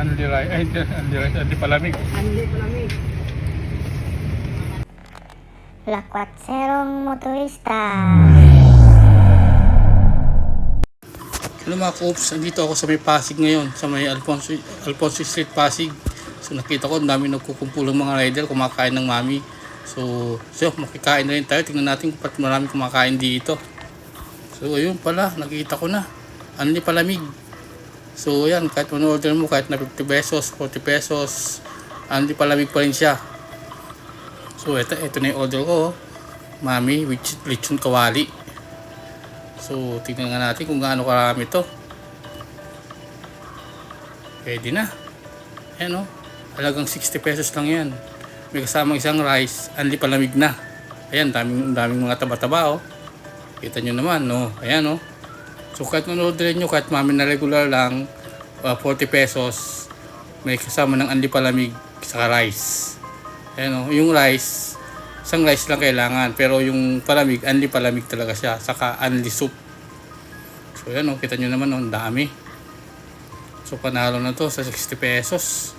Andy Rice, ay, hindi, Andy Rice, Andy Palamig. Anli palamig. Lakwatserong motorista. Hello mga Coops, andito ako sa may Pasig ngayon, sa may Alfonso, Alfonso Street Pasig. So nakita ko, ang dami nagkukumpulang mga rider, kumakain ng mami. So, so makikain na rin tayo. Tingnan natin kung marami kumakain dito. So, ayun pala, nakita ko na. Ano ni palamig. So, yan, kahit order mo, kahit na 50 pesos, 40 pesos, ano di palamig pa rin siya. So, ito, ito na yung order ko. oh. Mami with lechon kawali. So, tingnan nga natin kung gaano karami to. Pwede na. Ayan o. Halagang 60 pesos lang yan. May kasamang isang rice, anli palamig na. Ayan, daming, daming mga taba-taba o. Kita nyo naman, no? Ayan o. So, kahit nanoodrin nyo, kahit mami na regular lang, uh, 40 pesos, may kasama ng anli palamig sa rice. Ayan o. Yung rice, isang rice lang kailangan. Pero yung palamig, anli palamig talaga siya. Saka anli soup. So yan o, kita nyo naman o, ang dami. So panalo na to sa 60 pesos.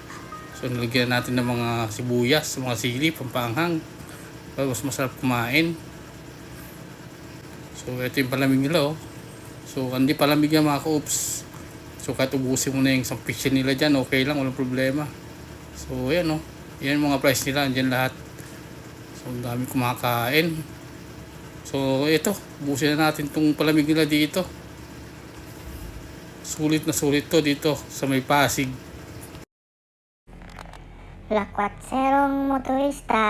So nilagyan natin ng mga sibuyas, mga sili, pampanghang. Para mas masarap kumain. So ito yung palamig nila o. So hindi palamig yan mga ka-oops. So kahit ubusin mo na yung isang kitchen nila dyan, okay lang, walang problema. So yan o. Yan yung mga price nila, andyan lahat. So ang dami kumakain. So ito, ubusin na natin tong palamig nila dito. Sulit na sulit to dito sa may Pasig. Lakwatserong motorista.